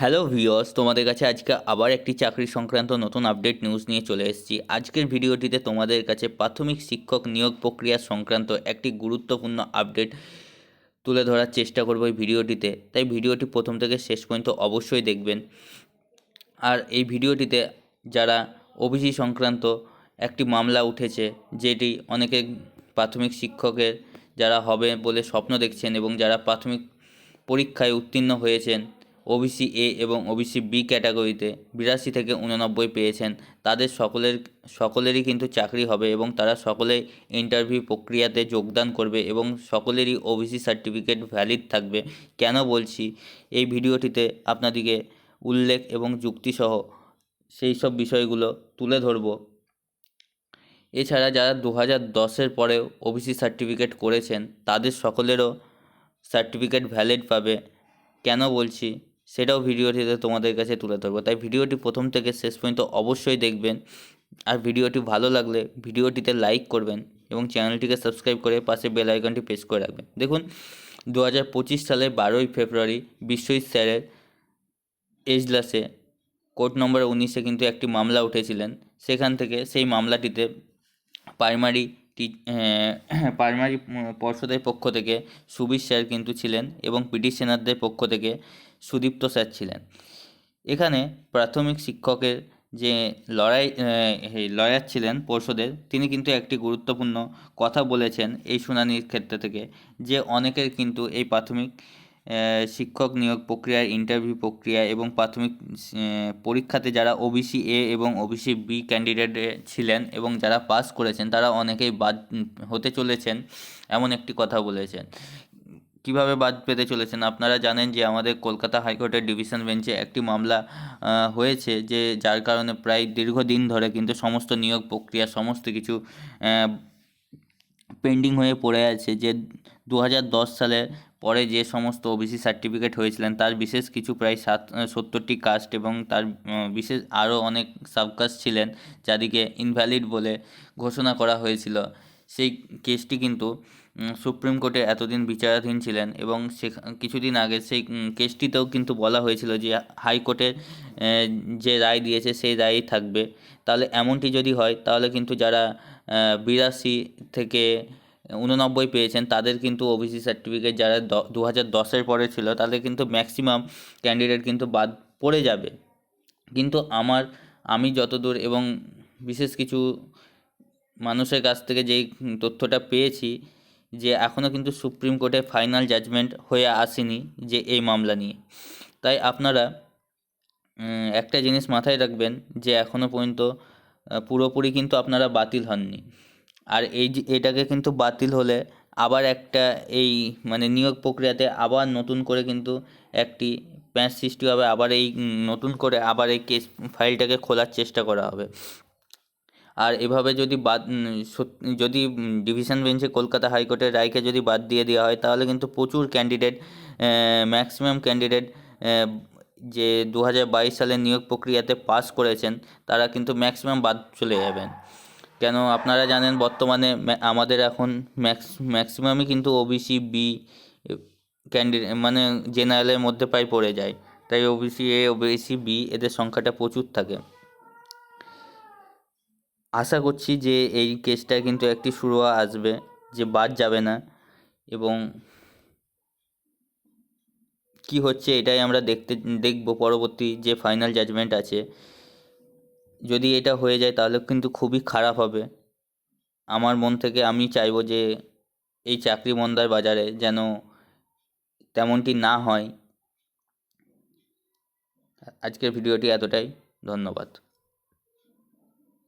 Hello ভিওস তোমাদের কাছে আজকে আবার একটি চাকরি সংক্রান্ত নতুন আপডেট নিউজ নিয়ে চলে এসেছি। আজকের ভিডিওটিতে তোমাদের কাছে প্রাথমিক শিক্ষক নিয়োগ প্রক্রিয়া সংক্রান্ত একটি গুরুত্বপূর্ণ আপডেট তুলে ধরার চেষ্টা করব এই ভিডিওটিতে। তাই ভিডিওটি প্রথম থেকে শেষ পর্যন্ত অবশ্যই দেখবেন। আর এই ভিডিওটিতে যারা ওবিসি সংক্রান্ত একটি মামলা উঠেছে, যেটি অনেকে প্রাথমিক শিক্ষকের যারা হবে বলে স্বপ্ন দেখছেন এবং যারা প্রাথমিক পরীক্ষায় উত্তীর্ণ হয়েছেন ওবিসি এ এবং ওবিসি বি ক্যাটাগরিতে বিরাশি থেকে উননব্বই পেয়েছেন। তাদের সকলের, সকলেরই কিন্তু চাকরি হবে এবং তারা সকলেই ইন্টারভিউ প্রক্রিয়াতে যোগদান করবে এবং সকলেরই ওবিসি সার্টিফিকেট ভ্যালিড থাকবে। কেন বলছি? এই ভিডিওটিতে আপনাদিকে উল্লেখ এবং যুক্তিসহ সেই সব বিষয়গুলো তুলে ধরবো। এছাড়া যারা দু হাজার দশের পরেও ওবিসি সার্টিফিকেট করেছেন, তাদের সকলেরও সার্টিফিকেট ভ্যালিড পাবে। কেন বলছি? সেটাও ভিডিওটিতে তোমাদের কাছে তুলে ধরবো। তাই ভিডিওটি প্রথম থেকে শেষ পর্যন্ত অবশ্যই দেখবেন। আর ভিডিওটি ভালো লাগলে ভিডিওটিতে লাইক করবেন এবং চ্যানেলটিকে সাবস্ক্রাইব করে পাশে বেল আইকনটি প্রেস করে রাখবেন। দেখুন দু হাজার পঁচিশ সালের বারোই ফেব্রুয়ারি বিশ্বজিৎ স্যারের এজলাসে কোর্ট নম্বর উনিশে কিন্তু একটি মামলা উঠেছিলেন। সেখান থেকে সেই মামলাটিতে প্রাইমারি প্রাইমারি পর্ষদের পক্ষ থেকে সুবীর স্যার কিন্তু ছিলেন এবং পিটিশনারদের পক্ষ থেকে সুদীপ্ত স্যার ছিলেন। এখানে প্রাথমিক শিক্ষকের যে লড়াই লয়ার ছিলেন পর্ষদের, তিনি কিন্তু একটি গুরুত্বপূর্ণ কথা বলেছেন এই শুনানির ক্ষেত্রে থেকে, যে অনেকের কিন্তু এই প্রাথমিক শিক্ষক নিয়োগ প্রক্রিয়ার ইন্টারভিউ প্রক্রিয়া এবং প্রাথমিক পরীক্ষাতে যারা ওবিসি এ এবং ওবিসি বি ক্যান্ডিডেট ছিলেন এবং যারা পাস করেছেন, তারা অনেকেই বাদ, হতে চলেছেন, এমন একটি কথা বলেছেন। কীভাবে বাদ পেতে চলেছেন? আপনারা জানেন যে আমাদের কলকাতা হাইকোর্টের ডিভিশন বেঞ্চে একটি মামলা হয়েছে যে যার কারণে প্রায় দীর্ঘদিন ধরে কিন্তু সমস্ত নিয়োগ প্রক্রিয়া, সমস্ত কিছু পেন্ডিং হয়ে পড়ে আছে যে দু হাজার দশ সালে পরে যে সমস্ত ওবিসি সার্টিফিকেট হয়েছিলেন, তার বিশেষ কিছু প্রায় সাত, সত্তরটি কাস্ট এবং তার বিশেষ আরও অনেক সাবকাস্ট ছিলেন যাদিকে ইনভ্যালিড বলে ঘোষণা করা হয়েছিল। সেই কেসটি কিন্তু সুপ্রিম কোর্টে এতদিন বিচারাধীন ছিলেন এবং সে কিছুদিন আগে সেই কেসটিতেও কিন্তু বলা হয়েছিল যে হাইকোর্টের যে রায় দিয়েছে সেই রায়ই থাকবে। তাহলে এমনটি যদি হয়, তাহলে কিন্তু যারা বিরাশি থেকে উননব্বই পেয়েছেন, তাদের কিন্তু ওবিসি সার্টিফিকেট যারা দু হাজার দশের পরে ছিল, তাদের কিন্তু ম্যাক্সিমাম ক্যান্ডিডেট কিন্তু বাদ পড়ে যাবে। কিন্তু আমার, আমি যতদূর এবং বিশেষ কিছু মানুষের কাছ থেকে যেই তথ্যটা পেয়েছি যে এখনও কিন্তু সুপ্রিম কোর্টে ফাইনাল জাজমেন্ট হয়ে আসেনি যে এই মামলা নিয়ে। তাই আপনারা একটা জিনিস মাথায় রাখবেন যে এখনও পর্যন্ত পুরোপুরি কিন্তু আপনারা বাতিল হননি। আর এই এটাকে কিন্তু বাতিল হলে আবার একটা এই মানে নিয়োগ প্রক্রিয়াতে আবার নতুন করে কিন্তু একটি প্যাঁচ সৃষ্টি হবে, আবার এই নতুন করে আবার এই কেস ফাইলটাকে খোলার চেষ্টা করা হবে। আর এভাবে যদি বাদ যদি ডিভিশন বেঞ্চে কলকাতা হাইকোর্টের রায়কে যদি বাদ দিয়ে দেওয়া হয়, তাহলে কিন্তু প্রচুর ক্যান্ডিডেট ম্যাক্সিমাম ক্যান্ডিডেট যে দু হাজার বাইশ সালের নিয়োগ প্রক্রিয়াতে পাস করেছেন, তারা কিন্তু ম্যাক্সিমাম বাদ চলে যাবেন। কেন আপনারা জানেন বর্তমানে আমাদের এখন ম্যাক্স ম্যাক্সিমামই কিন্তু ওবিসি বি ক্যান্ডিডেট মানে জেনারেলের মধ্যে প্রায় পড়ে যায়। তাই ওবিসি এ ওবিসি বি এদের সংখ্যাটা প্রচুর থাকে। আশা করছি যে এই কেসটা কিন্তু একটি শুরুয়া আসবে, যে বাদ যাবে না এবং কি হচ্ছে এটাই আমরা দেখতে, দেখব পরবর্তী যে ফাইনাল জাজমেন্ট আছে। যদি এটা হয়ে যায় তাহলে কিন্তু খুবই খারাপ হবে। আমার মন থেকে আমি চাইব যে এই চাকরি মন্দার বাজারে যেন তেমনটি না হয়। আজকের ভিডিওটি এতটাই। ধন্যবাদ।